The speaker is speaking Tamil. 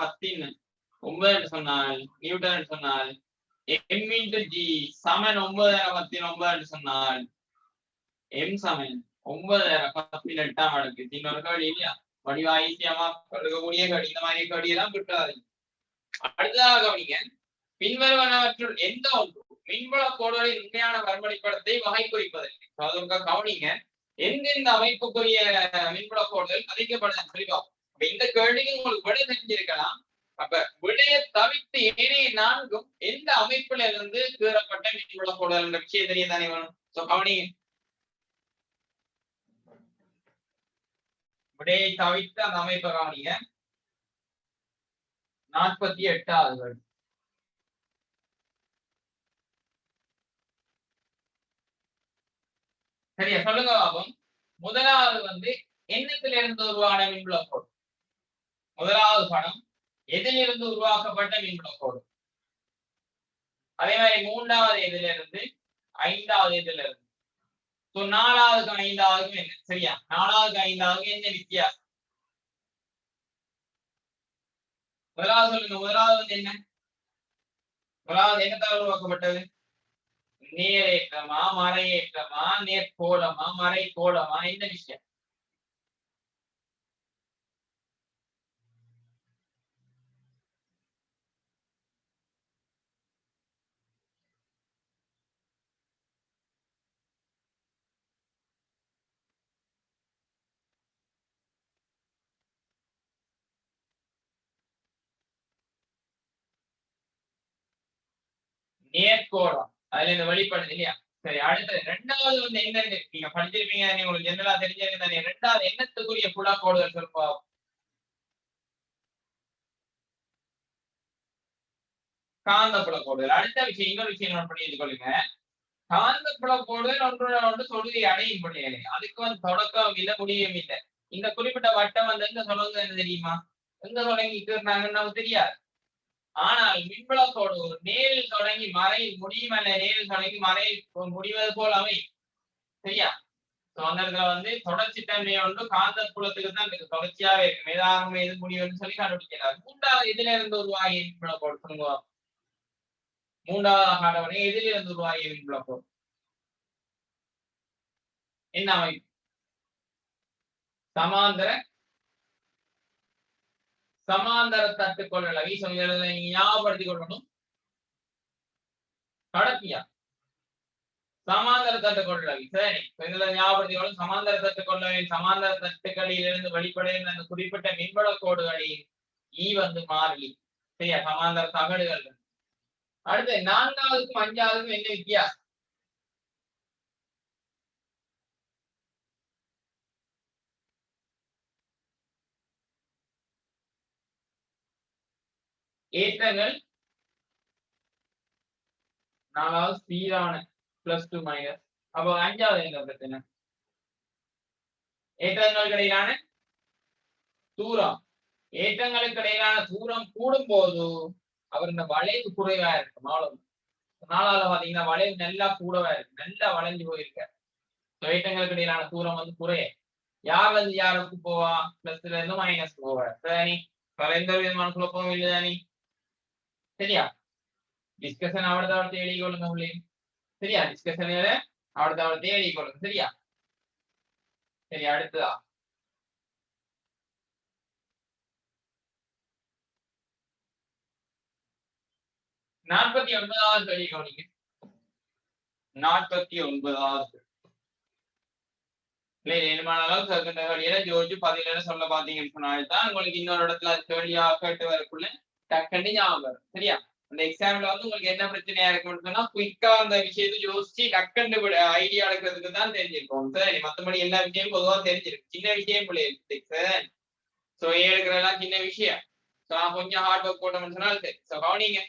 பத்தின் ஒன்பது சொன்னால் நியூட்டன் சொன்னால் எம் இன்டு ஜி சமன் ஒன்பதாயிரம் பத்தின் ஒன்பது சொன்னால் எம் சமன் ஒன்பதாயிரம் பத்தின் எட்டாம் அடுக்கு. இன்னொரு கடி இல்லையா? வடிவா ஈஸியாமா கொடுக்கக்கூடிய கடி இந்த மாதிரி கடி எல்லாம் கிட்டாது அடுத்ததாக கவனிங்க. பின்வருவனவற்றுள் எந்த ஒன்று மின்புல கோடுகளின் உண்மையான வரைபடத்தை வகை குறிப்பதில்லை அதற்காக கவனிங்க. எந்தெந்த அமைப்புக்குரிய மின்புல கோடுகள் கதைக்கப்பட சொல்லி பார்ப்போம். இந்த கேள்விக்கு உங்களுக்கு விடை தெரிஞ்சிருக்கலாம். அப்ப விடைய தவிர்த்து ஏனைய நான்கும் எந்த அமைப்புல இருந்து கீறப்பட்ட மின்புல கோடுகள் என்ற விஷயம் தெரிய தானே வேணும் சோ கவனிங்க விடையை தவிர்த்து அந்த அமைப்பை கவனிங்க. நாற்பத்தி எட்டாவது கேள்வி. சரியா? சொல்லுங்க பாபம் முதலாவது வந்து எண்ணத்துல இருந்து உருவான மின்புல கோடு முதலாவது படம் எதிலிருந்து உருவாக்கப்பட்ட மின்புல கோடு அதே மாதிரி மூன்றாவது எதுல இருந்து ஐந்தாவது இதுல இருந்து So, நாலாவதுக்கு ஐந்தாவதுக்கும் என்ன? சரியா? நாலாவதுக்கு ஐந்தாவதுக்கும் என்ன வித்தியாசம்? முதலாவது சொல்லுங்க முதலாவது வந்து என்ன? முதலாவது என்னத்தால் உருவாக்கப்பட்டது? நேரேற்றமா மறையேற்றமா நேர்கோளமா மறை கோலமா என்ன விஷயம்? நேர்கோடம் அதுல இந்த வெளிப்படுது இல்லையா? சரி அடுத்தது ரெண்டாவது வந்து என்ன நீங்க படிச்சிருப்பீங்க தானே, உங்களுக்கு ஜெனரலா தெரிஞ்சிருக்கு தானே. ரெண்டாவது எண்ணத்துக்குரிய புலக்கோடுகள் சொல்லுவோம் காந்த புலக்கோடுகள் அடுத்த விஷயம் இன்னொரு விஷயம் நோட் பண்ணி கொள்ளுங்க? காந்த புலக்கோடுகள் ஒன்றோட ஒன்று தொழுகை அடையும் பிள்ளைகளே அதுக்கு வந்து தொடக்கம் இல்லை முடியும் இல்லை. இந்த குறிப்பிட்ட வட்டம் வந்து எங்க சொல்லுங்க என்ன தெரியுமா? எங்க தொடங்கிட்டு இருந்தாங்கன்னு நமக்கு தெரியாது. ஆனால் மின்புலத்தோடு ஒரு நேரில் தொடங்கி மறை முடியும் அல்ல நேரில் தொடங்கி மறை முடிவது போல் அமை சரியா? சோ அந்த இடத்துல வந்து தொடர்ச்சி தன்மை ஒன்று காந்த புலத்துக்கு தான் இருக்கு. தொடர்ச்சியாவே இருக்கு. மேதாகம் எது முடிவுன்னு சொல்லி கண்டுபிடிக்கிறார் மூன்றாவது எதுல இருந்து உருவாகி மின்புலக்கோடு சொல்லுங்க. மூன்றாவது காட்டவனே எதில இருந்து உருவாகி மின்புலக்கோடு என்ன அமைப்பு? சமாந்தர சமாந்தர தட்டு கொள்ளல வீசம் நீங்க ஞாபகப்படுத்திக் கொள்ளணும். கடத்தியா சமாந்தர தட்டுக்கொள்ளவி சரி இதுல ஞாபகப்படுத்திக் கொள்ளும் சமாந்தர தட்டு கொள்ளவை சமாந்தர தட்டுகளிலிருந்து வெளிப்படையில் அந்த குறிப்பிட்ட மின்பட கோடுகளில் ஈ வந்து மாறிலி. சரியா? சமாந்தர தகடுகள். அடுத்து நான்காவதுக்கும் அஞ்சாவதுக்கும் என்ன வித்தியாசம்? ஏற்றங்கள் நாலாவது சீரான பிளஸ் டூ மைனஸ் அப்போ அஞ்சாவது எங்க பிரச்சனை ஏற்றங்களுக்கு இடையிலான தூரம். ஏற்றங்களுக்கு இடையிலான தூரம் கூடும் போது அவர் இந்த வளைவு குறைவா இருக்கும் அவ்வளவு நாலாவது பாத்தீங்கன்னா வளைவு நல்லா கூடவா இருக்கு நல்லா வளைஞ்சு போயிருக்க ஏற்றங்களுக்கு இடையிலான தூரம் வந்து குறைய. யார் வந்து யாருக்கு போவா? பிளஸ்ல இருந்து மைனஸ் போவார். சரி வேற எந்த விதமான குழப்பமும் இல்லை தானே? சரியா டிஸ்கஷன் அவிடத்த எழுதி எழுதிக்கொள்ளுங்க உள்ளே சரியா டிஸ்கஷன் அவிடத்த அவடத்தை எழுதிக்கொள்ளுங்க சரியா சரி அடுத்ததா நாற்பத்தி ஒன்பதாவது எழுதி கவனிங்க நாற்பத்தி ஒன்பதாவது வேணுமான அளவுக்கு இருக்கின்ற வழியில ஜோதிச்சு பதில சொல்ல பாத்தீங்கன்னு சொன்னால்தான் உங்களுக்கு இன்னொரு இடத்துல அது கேள்வியா கேட்டு வரக்குள்ள டக்குன்னு ஞாபகம் வரும். சரியா? அந்த எக்ஸாம்ல வந்து உங்களுக்கு என்ன பிரச்சனையா இருக்கும்னு சொன்னா குயிக்கா அந்த விஷயத்தை யோசிச்சு டக்குன்னு ஐடியா எடுக்கிறதுக்கு தான் தெரிஞ்சிருக்கும். சரி மத்தபடி எல்லா விஷயமும் பொதுவா தெரிஞ்சிருக்கு சின்ன விஷயம் பிள்ளை சார். சோ எடுக்கிறதெல்லாம் சின்ன விஷயம். சோ நான் கொஞ்சம் ஹார்ட் ஒர்க் போட்டோம்னு சொன்னால் சரி. சோ கவனிங்க.